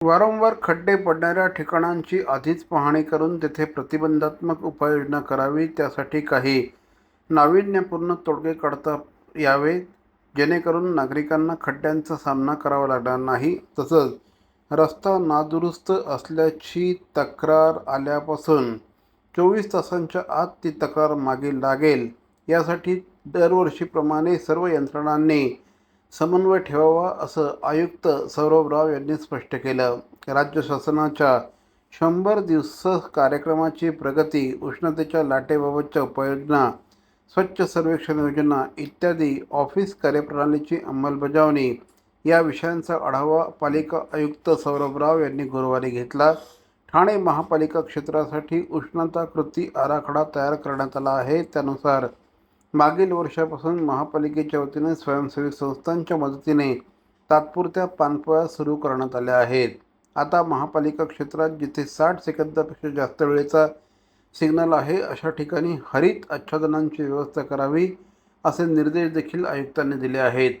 वारंवार खड्डे पडणाऱ्या ठिकाणांची आधीच पाहणी करून तेथे प्रतिबंधात्मक उपाययोजना करावी त्यासाठी काही नाविन्यपूर्ण तोडगे काढता यावे जेणेकरून नागरिकांना खड्ड्यांचा सामना करावा लागणार नाही. तसंच रस्ता नादुरुस्त असल्याची तक्रार आल्यापासून चोवीस तासांच्या आत ती तक्रार मागे लागेल. यासाठी दरवर्षीप्रमाणे सर्व यंत्रणांनी समन्वय ठेवावा असं आयुक्त सौरभ राव यांनी स्पष्ट केलं. राज्य शासनाच्या शंभर दिवस कार्यक्रमाची प्रगती उष्णतेच्या लाटेबाबतच्या उपाययोजना स्वच्छ सर्वेक्षण योजना इत्यादी ऑफिस कार्यप्रणालीची अंमलबजावणी या विषयांचा आढावा पालिका आयुक्त सौरभ राव यांनी गुरुवारी घेतला. ठाणे महापालिका क्षेत्रासाठी उष्णता कृती आराखडा तयार करण्यात आला आहे. त्यानुसार मागील वर्षापासून महापालिकेच्या वतीने स्वयंसेवी संस्थांच्या मदतीने तात्पुरत्या पाणपोळ्या सुरू करण्यात आल्या आहेत. आता महापालिका क्षेत्रात जिथे साठ सेकंदापेक्षा जास्त वेळेचा सिग्नल आहे अशा ठिकाणी हरित आच्छादनांची व्यवस्था करावी असे निर्देश देखील आयुक्तांनी दिले आहेत.